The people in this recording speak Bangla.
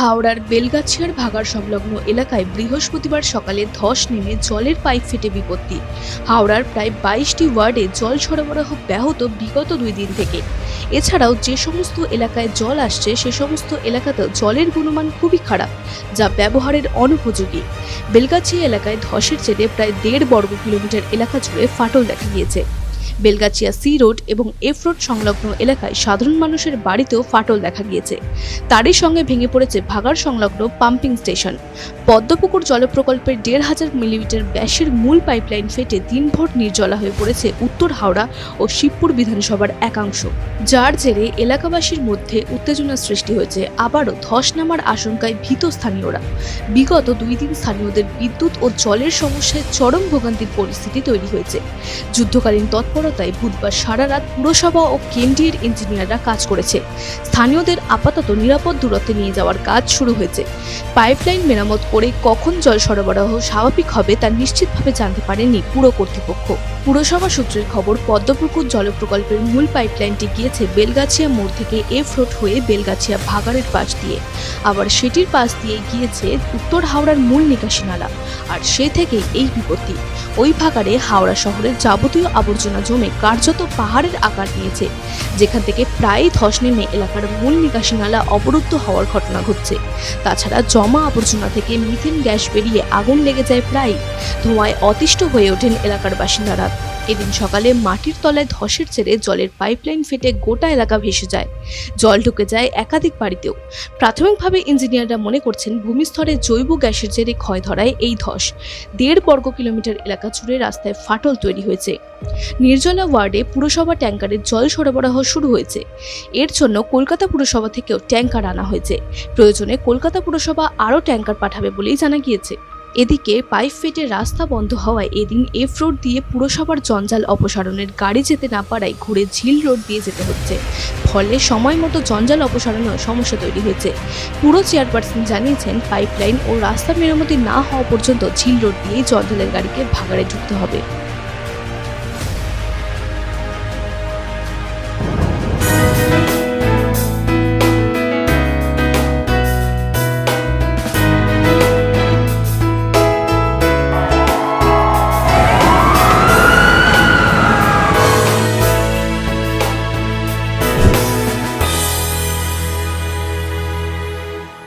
হাওড়ার বেলগাছিয়ার ভাগার সংলগ্ন এলাকায় বৃহস্পতিবার সকালে ধস নেমে জলের পাইপ ফেটে বিপত্তি। হাওড়ার প্রায় বাইশটি ওয়ার্ডে জল সরবরাহ ব্যাহত বিগত দুই দিন থেকে। এছাড়াও যে সমস্ত এলাকায় জল আসছে, সে সমস্ত এলাকাতেও জলের গুণমান খুবই খারাপ, যা ব্যবহারের অনুপযোগী। বেলগাছিয়া এলাকায় ধসের জেরে প্রায় দেড় বর্গ কিলোমিটার এলাকা জুড়ে ফাটল দেখা গিয়েছে। বেলগাছিয়া সি রোড এবং এফ রোড সংলগ্ন এলাকায় সাধারণ মানুষের বাড়িতেও ফাটল দেখা গিয়েছে। তারই সঙ্গে ভেঙে পড়েছে ভাগার সংলগ্ন পাম্পিং স্টেশন। পদ্মপুকুর জলপ্রকল্পের দেড় হাজার মিলিমিটার ব্যাসের মূল পাইপলাইন ফেটে দিনভর নির্জলা হয়ে পড়েছে উত্তর হাওড়া ও শিবপুর বিধানসভার একাংশ। যার জেরে এলাকাবাসীর মধ্যে উত্তেজনা সৃষ্টি হয়েছে। আবারও ধস নামার আশঙ্কায় ভীত স্থানীয়রা। বিগত দুই দিন স্থানীয়দের বিদ্যুৎ ও জলের সমস্যায় চরম ভোগান্তির পরিস্থিতি তৈরি হয়েছে। যুদ্ধকালীন তৎপরতায় বুধবার সারা রাত পুরসভা ও কেন্দ্রীয় ইঞ্জিনিয়াররা কাজ করেছে। স্থানীয়দের আপাতত নিরাপদ দূরত্বে নিয়ে যাওয়ার কাজ শুরু হয়েছে। পাইপলাইন মেরামত করে কখন জল সরবরাহ স্বাভাবিক হবে তা নিশ্চিতভাবে জানতে পারেনি পুর কর্তৃপক্ষ। পুরসভা সূত্রের খবর, পদ্মপুকুর জলপ্রকল্পের মূল পাইপলাইনটি গিয়েছে বেলগাছিয়া মোড় থেকে এফ রোড হয়ে বেলগাছিয়া ভাগাড়ের পাশ দিয়ে। আবার সেটির পাশ দিয়ে গিয়েছে উত্তর হাওড়ার মূল নিকাশি নালা। আর সে থেকেই এই বিপত্তি। ওই ভাগাড়ে হাওড়া শহরের যাবতীয় আবর্জনা জমে কার্যত পাহাড়ের আকার নিয়েছে, যেখান থেকে প্রায়ই ধস নেমে এলাকার মূল নিকাশি নালা অবরুদ্ধ হওয়ার ঘটনা ঘটছে। তাছাড়া জমা আবর্জনা থেকে মিথেন গ্যাস বেরিয়ে আগুন লেগে যায় প্রায় ধোঁয়ায় অতিষ্ঠ হয়ে ওঠেন এলাকার বাসিন্দারা। এদিন সকালে মাটির তলায় ধসের ছেড়ে জলের পাইপলাইন ফেটে গোটা এলাকা ভেসে যায়। জল ঢুকে যায় একাধিক বাড়িতেও। প্রাথমিকভাবে ইঞ্জিনিয়াররা মনে করছেন ভূমিস্তরে জৈব গ্যাসের জেরে ক্ষয় ধরায় এই ধস। দেড় বর্গ কিলোমিটার এলাকা জুড়ে রাস্তায় ফাটল তৈরি হয়েছে। নির্জলা ওয়ার্ডে পুরসভা ট্যাঙ্কারের জল সরবরাহ শুরু হয়েছে। এর জন্য কলকাতা পুরসভা থেকেও ট্যাঙ্কার আনা হয়েছে। প্রয়োজনে কলকাতা পুরসভা আরও ট্যাঙ্কার পাঠাবে বলেই জানা গিয়েছে। এদিকে পাইপ ফেটে রাস্তা বন্ধ হওয়ায় এদিন এফ রোড দিয়ে পুরসভার জঞ্জাল অপসারণের গাড়ি যেতে না পারায় ঘুরে ঝিল রোড দিয়ে যেতে হচ্ছে। ফলে সময় মতো জঞ্জাল অপসারণেও সমস্যা তৈরি হয়েছে। পুরো চেয়ারপারসন জানিয়েছেন, পাইপলাইন ও রাস্তা মেরামতি না হওয়া পর্যন্ত ঝিল রোড দিয়েই জঞ্জালের গাড়িকে ভাগাড়ে ঢুকতে হবে।